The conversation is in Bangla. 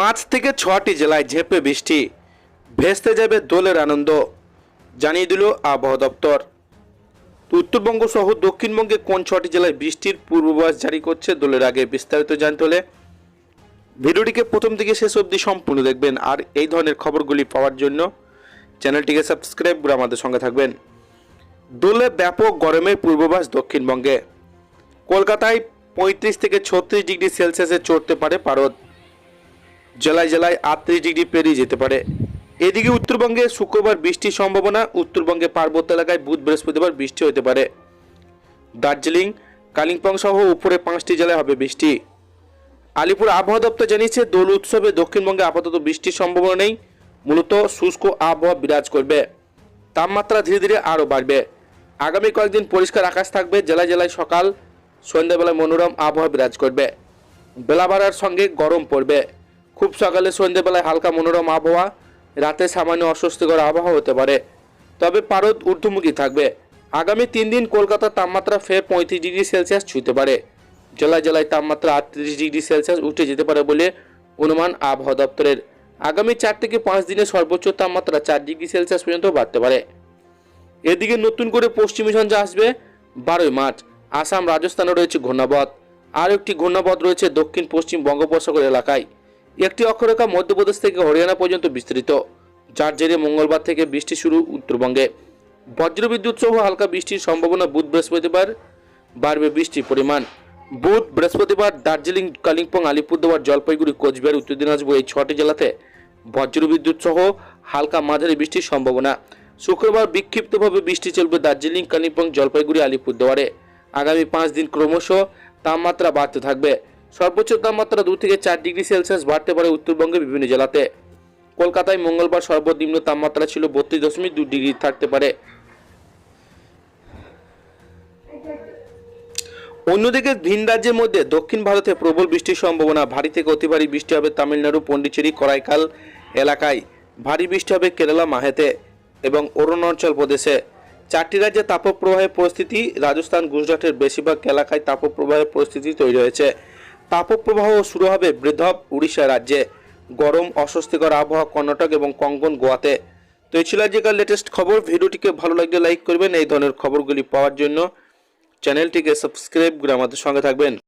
পাঁচ থেকে ছটি জেলায় ঝেপে বৃষ্টি। ভেস্তে যাবে দোলের আনন্দ, জানিয়ে দিল আবহাওয়া দপ্তর। উত্তরবঙ্গ সহ দক্ষিণবঙ্গে কোন ছটি জেলায় বৃষ্টির পূর্বাভাস জারি করছে দোলের আগে বিস্তারিত জানতে হলে ভিডিওটিকে প্রথম থেকে শেষ অবধি সম্পূর্ণ দেখবেন আর এই ধরনের খবরগুলি পাওয়ার জন্য চ্যানেলটিকে সাবস্ক্রাইব করে আমাদের সঙ্গে থাকবেন। দোলে ব্যাপক গরমের পূর্বাভাস দক্ষিণবঙ্গে। কলকাতায় পঁয়ত্রিশ থেকে ছত্রিশ ডিগ্রি সেলসিয়াসে চড়তে পারে পারদ। জেলায় জেলায় আটত্রিশ ডিগ্রি পেরিয়ে যেতে পারে। এদিকে উত্তরবঙ্গে শুক্রবার বৃষ্টির সম্ভাবনা, উত্তরবঙ্গে পার্বত্য এলাকায় বুধ বৃহস্পতিবার বৃষ্টি হতে পারে। দার্জিলিং, কালিম্পং সহ উপরে পাঁচটি জেলায় হবে বৃষ্টি। আলিপুর আবহাওয়া দপ্তর জানিয়েছে, দোল উৎসবে দক্ষিণবঙ্গে আপাতত বৃষ্টির সম্ভাবনা নেই। মূলত শুষ্ক আবহাওয়া বিরাজ করবে। তাপমাত্রা ধীরে ধীরে আরও বাড়বে। আগামী কয়েকদিন পরিষ্কার আকাশ থাকবে। জেলায় জেলায় সকাল, সন্ধ্যাবেলায় মনোরম আবহাওয়া বিরাজ করবে। বেলা বাড়ার সঙ্গে গরম পড়বে। খুব সকালে সন্ধ্যেবেলায় হালকা মনোরম আবহাওয়া, রাতে সামান্য অস্বস্তিকর আবহাওয়া হতে পারে। তবে পারদ ঊর্ধ্বমুখী থাকবে। আগামী তিন দিন কলকাতার তাপমাত্রা ফের পঁয়ত্রিশ ডিগ্রি সেলসিয়াস ছুঁতে পারে। জেলায় জেলায় তাপমাত্রা আটত্রিশ ডিগ্রি সেলসিয়াস উঠে যেতে পারে বলে অনুমান আবহাওয়া দপ্তরের। আগামী চার থেকে পাঁচ দিনে সর্বোচ্চ তাপমাত্রা চার ডিগ্রি সেলসিয়াস পর্যন্ত বাড়তে পারে। এদিকে নতুন করে পশ্চিমী ঝঞ্ঝা আসবে বারোই মার্চ। আসাম রাজস্থানে রয়েছে ঘূর্ণাবধ আর একটি ঘূর্ণাবধ রয়েছে দক্ষিণ পশ্চিম বঙ্গোপসাগর এলাকায়। একটি অক্ষরেখা মধ্যপ্রদেশ থেকে হরিয়ানা পর্যন্ত বিস্তৃত। যার জেরে মঙ্গলবার থেকে বৃষ্টি শুরু উত্তরবঙ্গে। বজ্রবিদ্যুৎ সহ হালকা বৃষ্টির সম্ভাবনা বুধ বৃহস্পতিবার, বাড়বে বৃষ্টির পরিমাণ। বুধ বৃহস্পতিবার দার্জিলিং, কালিম্পং, আলিপুরদুয়ার, জলপাইগুড়ি, কোচবিহার, উত্তর দিনাজপুর এই ছটি জেলাতে বজ্রবিদ্যুৎ সহ হালকা মাঝারি বৃষ্টির সম্ভাবনা। শুক্রবার বিক্ষিপ্তভাবে বৃষ্টি চলবে দার্জিলিং, কালিম্পং, জলপাইগুড়ি, আলিপুরদুয়ারে। আগামী পাঁচ দিন ক্রমশ তাপমাত্রা বাড়তে থাকবে। সর্বোচ্চ তাপমাত্রা দু থেকে চার ডিগ্রি সেলসিয়াস বাড়তে পারে উত্তরবঙ্গের বিভিন্ন জেলাতে। কলকাতায় মঙ্গলবার সর্বনিম্ন তাপমাত্রা ছিল বত্রিশ দশমিক দু ডিগ্রি থাকতে পারে। অন্যদিকে ভিন রাজ্যের মধ্যে দক্ষিণ ভারতে প্রবল বৃষ্টির সম্ভাবনা, ভারী থেকে অতি ভারী বৃষ্টি হবে তামিলনাড়ু, পন্ডিচেরি, করাইকাল এলাকায়। ভারী বৃষ্টি হবে কেরালা, মাহেতে এবং অরুণাচল প্রদেশে। চারটি রাজ্যে তাপপ্রবাহের পরিস্থিতি, রাজস্থান, গুজরাটের বেশিরভাগ এলাকায় তাপপ্রবাহের পরিস্থিতি তৈরি হয়েছে। তাপপ্রবাহ শুরু হবে বৃদ্ধব উড়িষ্যা রাজ্যে। গরম, অস্বস্তিকর আবহাওয়া কর্ণাটক এবং কঙ্কন গোয়াতে। তো এই ছিল আজকের লেটেস্ট খবর। ভিডিওটিকে ভালো লাগলে লাইক করবেন। এই ধরনের খবরগুলি পাওয়ার জন্য চ্যানেলটিকে সাবস্ক্রাইব করে আমাদের সঙ্গে থাকবেন।